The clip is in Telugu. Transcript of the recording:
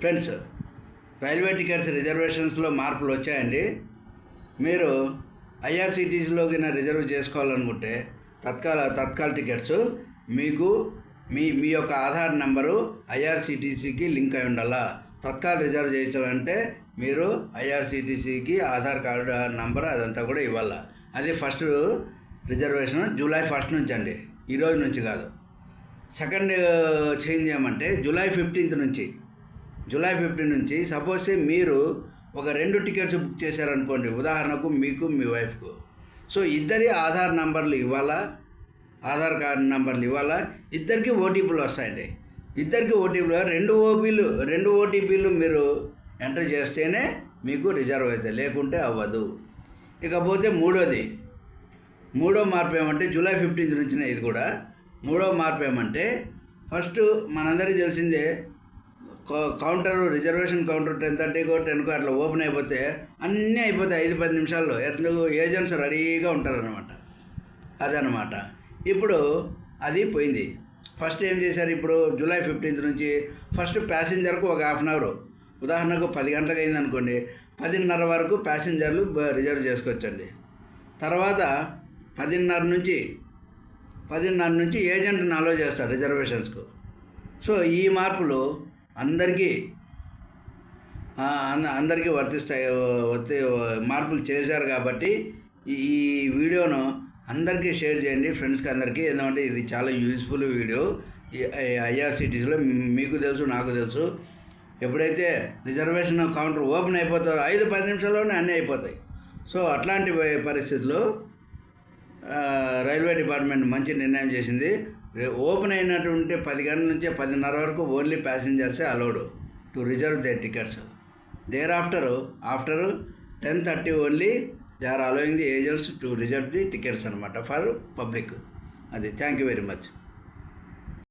ఫ్రెండ్స్ రైల్వే టికెట్స్ రిజర్వేషన్స్లో మార్పులు వచ్చాయండి. మీరు ఐఆర్సిటీసీలోకి రిజర్వ్ చేసుకోవాలనుకుంటే తత్కాల తత్కాల టికెట్స్ మీకు మీ మీ యొక్క ఆధార్ నెంబరు ఐఆర్సిటీసీకి లింక్ అయి ఉండాలా? తత్కాల రిజర్వ్ చేయించాలంటే మీరు ఐఆర్సిటీసీకి ఆధార్ కార్డు నంబర్ అదంతా కూడా ఇవ్వాలా? అది ఫస్ట్ రిజర్వేషన్ జూలై ఫస్ట్ నుంచి అండి. ఈరోజు నుంచి కాదు. సెకండ్ చేంజ్ చేయమంటే జూలై ఫిఫ్టీన్త్ నుంచి. జూలై ఫిఫ్టీన్ నుంచి సపోజ్ మీరు ఒక రెండు టికెట్స్ బుక్ చేశారనుకోండి ఉదాహరణకు మీకు మీ వైఫ్కు. సో ఇద్దరి ఆధార్ నంబర్లు ఇవ్వాలా? ఆధార్ కార్డు నంబర్లు ఇవ్వాలా? ఇద్దరికి ఓటీపీలు వస్తాయండి. ఇద్దరికి ఓటీపీలు రెండు ఓపీలు రెండు ఓటీపీలు మీరు ఎంటర్ చేస్తేనే మీకు రిజర్వ్ అవుతాయి లేకుంటే అవ్వదు. ఇకపోతే మూడోది. మూడో మార్పు ఏమంటే జూలై ఫిఫ్టీన్త్ నుంచిన ఇది కూడా మూడో మార్పు ఏమంటే ఫస్ట్ మనందరికీ తెలిసిందే కౌంటర్ రిజర్వేషన్ కౌంటర్ టెన్ థర్టీకో టెన్కో అట్లా ఓపెన్ అయిపోతే అన్నీ అయిపోతాయి ఐదు పది నిమిషాల్లో. ఎట్లు ఏజెంట్స్ రెడీగా ఉంటారనమాట అదనమాట ఇప్పుడు అది పోయింది. ఫస్ట్ ఏం చేశారు ఇప్పుడు? జూలై ఫిఫ్టీన్త్ నుంచి ఫస్ట్ ప్యాసింజర్కు ఒక హాఫ్ అన్ అవర్. ఉదాహరణకు పది గంటలకు అయింది అనుకోండి. పదిన్నర వరకు ప్యాసింజర్లు రిజర్వ్ చేసుకోవచ్చండి. తర్వాత పదిన్నర నుంచి పదిన్నర నుంచి ఏజెంట్ని అలో చేస్తారు రిజర్వేషన్స్కు. సో ఈ మార్పులు అందరికీ అంద- అందరికీ వర్తిస్తాయి వర్తి మార్పులు చేశారు కాబట్టి ఈ వీడియోను అందరికీ షేర్ చేయండి ఫ్రెండ్స్కి అందరికీ. ఎందుకంటే ఇది చాలా యూస్ఫుల్ వీడియో. ఐఆర్సిటీసీలో మీకు తెలుసు నాకు తెలుసు. ఎప్పుడైతే రిజర్వేషన్ కౌంటర్ ఓపెన్ అయిపోతారో ఐదు పది నిమిషాల్లోనే అన్నీ అయిపోతాయి. సో అట్లాంటి పరిస్థితుల్లో రైల్వే డిపార్ట్మెంట్ మంచి నిర్ణయం చేసింది. ఓపెన్ అయినటువంటి పది గంటల నుంచి పదిన్నర వరకు only ప్యాసింజర్సే allowed to reserve the tickets. There after after ten thirty only they are allowing the agents to reserve the tickets అనమాట ఫర్ పబ్లిక్ అది థ్యాంక్ యూ వెరీ మచ్